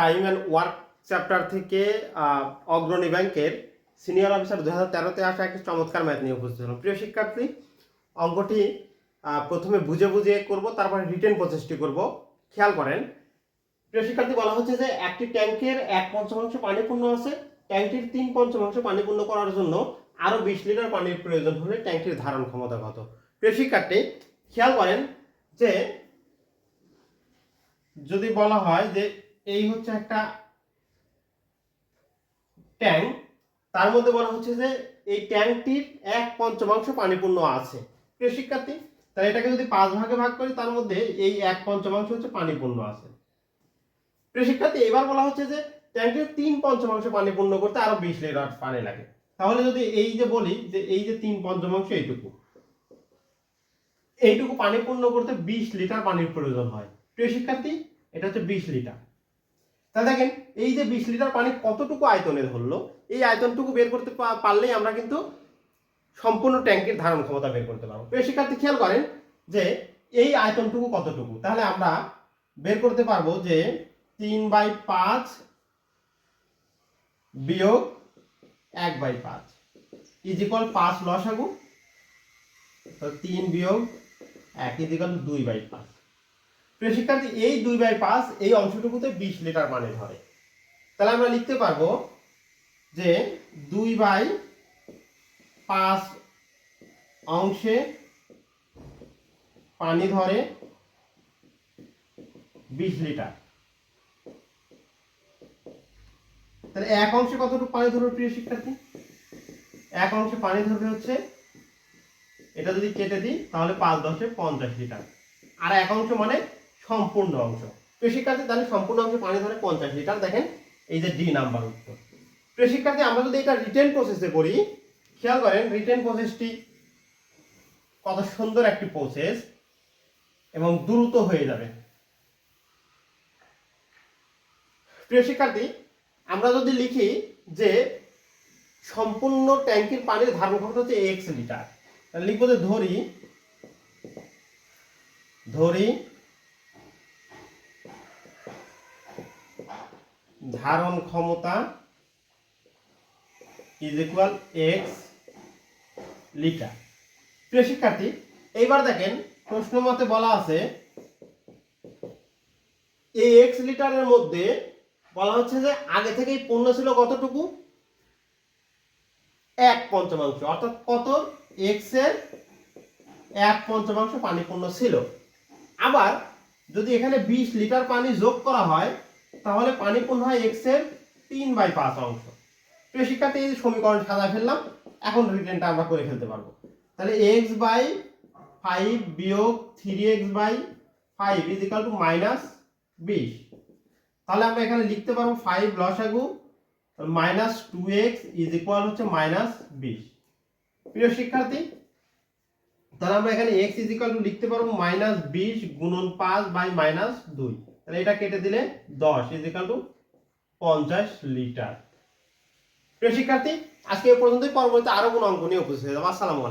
Time and work chapter থেকে অগ্রণী ব্যাংকের সিনিয়র অফিসার দু হাজার তেরোতে আসা একটি চমৎকার ম্যাথ নিয়ে উপস্থিত হলাম। প্রিয় শিক্ষার্থী, অঙ্কটি প্রথমে বুঝে বুঝে করব, তারপরে রিটেন প্রচেষ্টি করব। খেয়াল করেন, প্রিয় শিক্ষার্থী, বলা হচ্ছে যে একটি ট্যাঙ্কের এক পঞ্চমাংশ পানি পূর্ণ আছে। ট্যাঙ্কটির তিন পঞ্চমাংশ পানি পূর্ণ করার জন্য আরও বিশ লিটার পানির প্রয়োজন হলে ট্যাঙ্কটির ধারণ ক্ষমতা কত? প্রিয় শিক্ষার্থী, খেয়াল করেন যে যদি বলা হয় যে এই হচ্ছে একটা ট্যাঙ্ক তার মধ্যে বলা হচ্ছে যে এই ট্যাঙ্কটির এক পঞ্চমাংশ পানিপূর্ণ আছে। প্রিয় শিক্ষার্থী, তাহলে এটাকে যদি পাঁচ ভাগে ভাগ করি, তার মধ্যে এই এক পঞ্চমাংশ হচ্ছে পানিপূর্ণ আছে। প্রিয় শিক্ষার্থী, এবার বলা হচ্ছে যে ট্যাঙ্কের তিন পঞ্চমাংশ পানি পূর্ণ করতে আরও বিশ লিটার পানি লাগে। তাহলে যদি এই যে বলি যে এই যে তিন পঞ্চমাংশ এইটুকু এইটুকু পানি পূর্ণ করতে বিশ লিটার পানির প্রয়োজন হয়। প্রিয় শিক্ষার্থী, এটা হচ্ছে বিশ লিটার। তাহলে দেখেন, এই যে বিশ লিটার পানি কতটুকু আয়তনে ধরলো এই আয়তনটুকু বের করতে পারলেই আমরা কিন্তু সম্পূর্ণ ট্যাঙ্কের ধারণ ক্ষমতা বের করতে পারব। প্রিয় শিক্ষার্থী, খেয়াল করেন যে এই আয়তনটুকু কতটুকু? তাহলে আমরা বের করতে পারব যে তিন বাই পাঁচ বিয়োগ এক বাই পাঁচ। ইজ পাঁচ লসাগু, তো তিন বিয়োগ এক ইজ দুই বাই পাঁচ। প্রিয় শিক্ষার্থী, এই দুই বাই পাঁচ, এই অংশটুকুতে বিশ লিটার পানি ধরে। তাহলে আমরা লিখতে পারব যে দুই বাই পাঁচ অংশে পানি ধরে বিশ লিটার তাহলে এক অংশে কতটুকু পানি ধরবে প্রিয় শিক্ষার্থী? এক অংশে পানি ধরবে হচ্ছে, এটা যদি কেটে দিই, তাহলে পাঁচ দশে পঞ্চাশ লিটার আর এক অংশ মানে সম্পূর্ণ অংশ। শিক্ষার্থী তাহলে সম্পূর্ণ অংশে পানি ধরে পঞ্চাশ লিটার, দেখেন এই যে ডি নাম্বার উত্তর। শিক্ষার্থী আমরা যদি এটা রিটেন প্রসেসে করি, খেয়াল করেন রিটেন প্রসেসটি কত সুন্দর একটি প্রসেস এবং দ্রুত হয়ে যাবে। প্রিয় শিক্ষার্থী আমরা যদি লিখি যে সম্পূর্ণ ট্যাঙ্কির পানির ধারণ ক্ষমতা হচ্ছে এক্স লিটার লিখব যে ধরি ধরি ধারণ ক্ষমতা ইজ ইকুয়াল এক্স লিটার প্রিয় শিক্ষার্থী, এইবার দেখেন প্রশ্ন মতে বলা আছে, এই এক্স লিটারের মধ্যে বলা হচ্ছে যে আগে থেকেই পূর্ণ ছিল কতটুকু? এক পঞ্চমাংশ। অর্থাৎ কত? এক্সের এক পঞ্চমাংশ পানি পূর্ণ ছিল। আবার যদি এখানে বিশ লিটার পানি যোগ করা হয় তাহলে পানি পূর্ণ হয় এক্সের তিন বাই পাঁচ অংশ। প্রিয় শিক্ষার্থী এই সমীকরণ সাজা ফেললাম, এখন রিটেনটা আমরা করে ফেলতে পারব। তাহলে এক্স বাই ফাইভ বিয়োগ three X by five is equal to minus বিশ। তাহলে আমরা এখানে লিখতে পারব ফাইভ লসাগু minus two X is equal হচ্ছে মাইনাস বিশ। প্রিয় শিক্ষার্থী, তাহলে আমরা এখানে এক্স ইজ ইকুয়াল টু লিখতে পারব মাইনাস বিশ গুণন পাঁচ বাই মাইনাস দুই। তাহলে এটা কেটে দিলে দশ ইজ ইকুয়াল টু পঞ্চাশ লিটার প্রিয় শিক্ষার্থী, আজকে এ পর্যন্তই। পরবর্তীতে আরও কোনো অঙ্ক নিয়ে উপস্থিত হয়ে যাব। আসসালামু